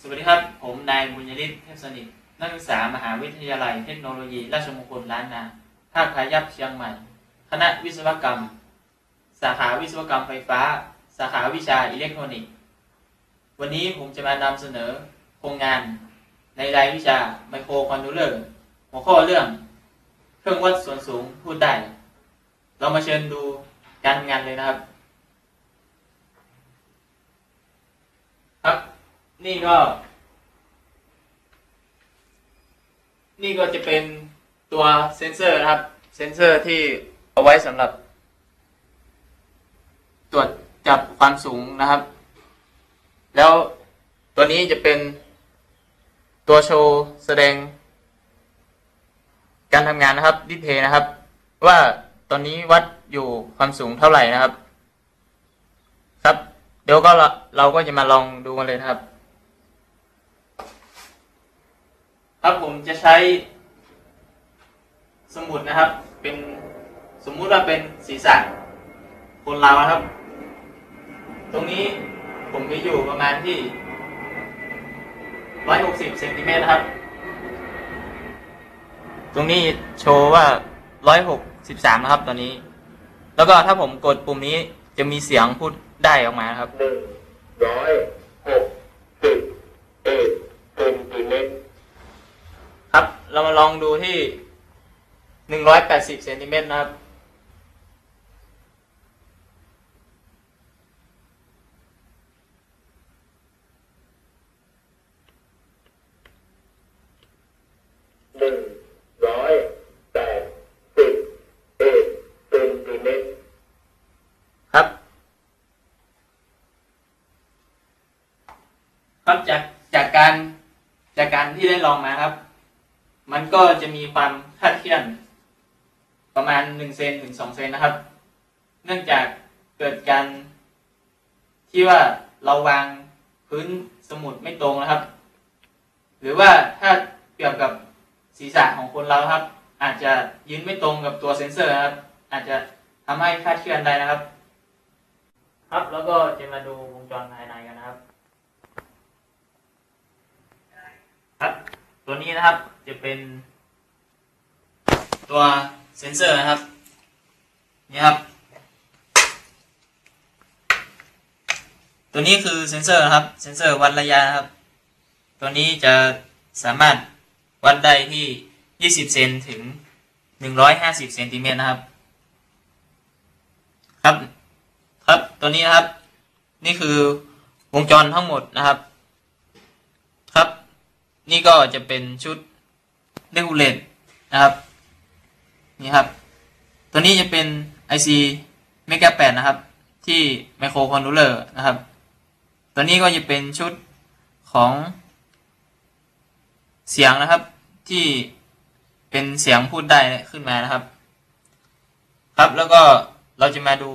สวัสดีครับ ผมนายบุญยฤทธิ์เทพสนิทนักศึกษามหาวิทยาลัยเทคโนโลยี ราชมงคลล้านนาภาคพายัพเชียงใหม่ คณะวิศวกรรม สาขาวิศวกรรมไฟฟ้า สาขาวิชาอิเล็กทรอนิกส์ วันนี้ผมจะมานำเสนอโครงงานในรายวิชาไมโครคอนโทรลเลอร์หัวข้อเรื่อง เครื่องวัดส่วนสูงพูดได้ เรามาเชิญดูการงานเลยนะครับ นี่ก็ นี่ก็จะเป็นตัวเซนเซอร์นะครับ เซนเซอร์ที่เอาไว้สำหรับ ตรวจจับความสูงนะครับ แล้วตัวนี้จะเป็นตัวโชว์แสดง การทำงานนะครับดิสเพย์นะครับ ว่าตอนนี้วัดอยู่ความสูงเท่าไหร่นะครับ ครับ เดี๋ยวก็เราเราก็จะมาลองดูกันเลยนะครับ ครับผมจะใช้สมุดนะครับ เป็นสมมุติว่าเป็นศีรษะคนเราครับ ตรงนี้ผมมีอยู่ประมาณที่ 160เซนติเมตรครับ ตรงนี้โชว์ว่า 163 นะครับ ตอนนี้ แล้วก็ถ้าผมกดปุ่มนี้จะมีเสียงพูดได้ออกมาครับหนึ่งร้อย เรามาลองดูที่180เซนติเมตรนะครับ หนึ่งร้อยแปดสิบเอ็ดเซนติเมตรครับ ครับจากจากการจากการที่ได้ลองมาครับ มันก็จะมีความคาดเคลื่อนประมาณหนึ่งเซนถึงสองเซนนะครับ เนื่องจากเกิดการที่ว่าเราวางพื้นสมุดไม่ตรงนะครับ หรือว่าถ้าเปรียบกับศีรษะของคนเราครับ อาจจะยืนไม่ตรงกับตัวเซ็นเซอร์นะครับ อาจจะทำให้คาดเคลื่อนได้นะครับ ครับแล้วก็จะมาดูวงจรภายในกันนะครับ ครับ ตัวนี้นะครับ จะเป็นตัวเซนเซอร์นะครับ นี่ครับ ตัวนี้คือเซนเซอร์นะครับ เซนเซอร์วัดระยะนะครับ ตัวนี้จะสามารถวัดได้ที่ 20 เซนถึง 150 เซนติเมตรนะครับ ครับ ครับตัวนี้นะครับ นี่คือวงจรทั้งหมดนะครับ ครับ นี่ก็จะเป็นชุด เรกูเลตนะครับนี่ครับ ตัวนี้จะเป็น IC m e g a 8นะครับ ที่ Micro Controller นะครับ ตัวนี้ก็จะเป็นชุดของเสียงนะครับที่เป็นเสียงพูดได้ขึ้นมานะครับ ครับแล้วก็เราจะมาดู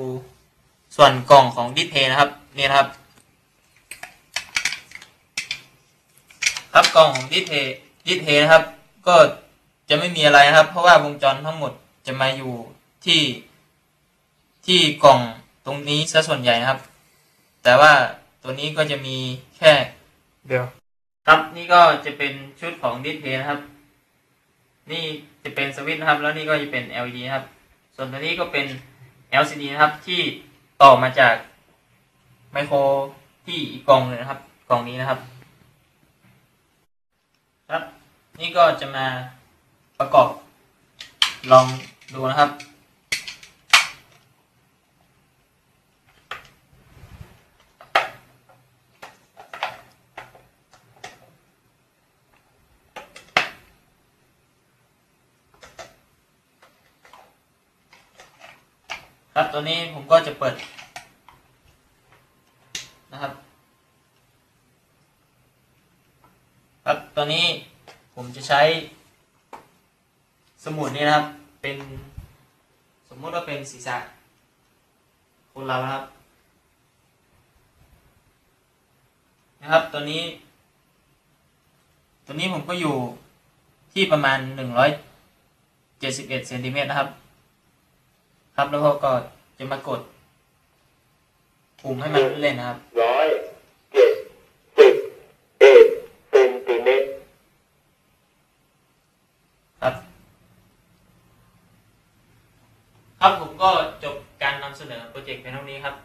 ส่วนกล่องของดิสเพย์นะครับนี่นะครับ ครับกล่องของดิสเพย์ดิสเพย์นะครับ ก็จะไม่มีอะไรนะครับ เพราะว่าวงจรทั้งหมดจะมาอยู่ที่ที่กล่องตรงนี้ซะส่วนใหญ่นะครับ แต่ว่าตัวนี้ก็จะมีแค่เดียว ครับนี่ก็จะเป็นชุดของดิสเพย์นะครับ นี่จะเป็นสวิตช์นะครับ แล้วนี่ก็จะเป็น LED นะครับ ส่วนตัวนี้ก็เป็น LCD นะครับที่ต่อมาจากไมโครที่อีกกล่องหนึงนะครับ กล่องนี้นะครับ ครับ นี่ก็จะมาประกอบลองดูนะครับ ครับตัวนี้ผมก็จะเปิดนะครับ ครับตัวนี้ ผมจะใช้สมุดนี้นะครับ เป็นสมมติว่าเป็นศีรษะคนเรานะครับ นะครับตัวนี้ ตัวนี้ผมก็อยู่ที่ประมาณหนึ่งร้อยเจ็ดสิบเอ็ดเซนติเมตรนะครับ ครับแล้วก็จะมากดปุ่มให้มันเล่นนะครับร้อย ครับผมก็จบการนำเสนอโปรเจกต์ในเท่านี้ครับ